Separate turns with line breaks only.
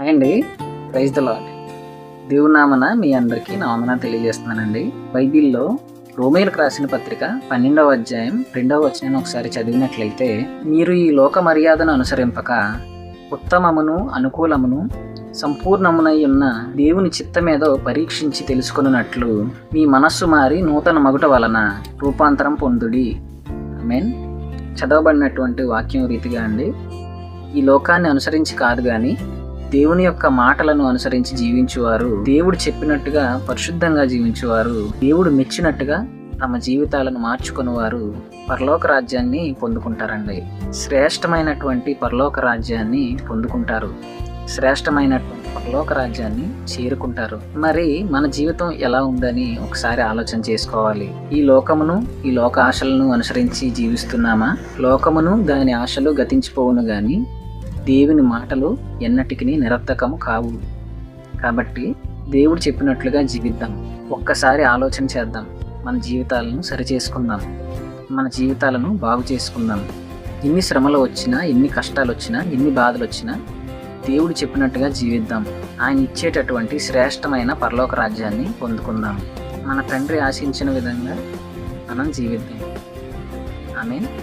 Hi అండి praise lord దేవునామన మీ అందరికీ నా వందన తెలియజేస్తున్నానండి. బైబిల్లో రోమేలకు రాసిన పత్రిక పన్నెండవ అధ్యాయం రెండవ వచనం ఒకసారి చదివినట్లయితే మీరు ఈ లోక మర్యాదను అనుసరింపక ఉత్తమమును అనుకూలమును సంపూర్ణమునై ఉన్న దేవుని చిత్తమేదో పరీక్షించి తెలుసుకున్నట్లు మీ మనస్సు మారి నూతన మగుట వలన రూపాంతరం పొందుడి. మీన్ చదవబడినటువంటి వాక్యం రీతిగా అండి. ఈ లోకాన్ని అనుసరించి కాదు కానీ దేవుని యొక్క మాటలను అనుసరించి జీవించేవారు దేవుడు చెప్పినట్టుగా పరిశుద్ధంగా జీవించేవారు దేవుడు మెచ్చినట్టుగా తమ జీవితాలను మార్చుకునేవారు పరలోక రాజ్యాన్ని పొందుకుంటారండి. శ్రేష్టమైనటువంటి పరలోక రాజ్యాన్ని పొందుకుంటారు. శ్రేష్టమైనటువంటి పరలోక రాజ్యాన్ని చేరుకుంటారు. మరి మన జీవితం ఎలా ఉందని ఒకసారి ఆలోచన చేసుకోవాలి. ఈ లోకమును ఈ లోక ఆశలను అనుసరించి జీవిస్తున్నామా? లోకమును దాని ఆశలు గతించిపోవును గాని దేవుని మాటలు ఎన్నటికి నిరర్థకము కావు. కాబట్టి దేవుడు చెప్పినట్లుగా జీవిద్దాం. ఒక్కసారి ఆలోచన చేద్దాం. మన జీవితాలను సరిచేసుకుందాం. మన జీవితాలను బాగు చేసుకుందాం. ఎన్ని శ్రమలు వచ్చినా ఎన్ని కష్టాలు వచ్చినా ఎన్ని బాధలు వచ్చినా దేవుడు చెప్పినట్టుగా జీవిద్దాం. ఆయన ఇచ్చేటటువంటి శ్రేష్టమైన పరలోక రాజ్యాన్ని పొందుకుందాం. మన తండ్రి ఆశించిన విధంగా మనం జీవిద్దాం. ఆమె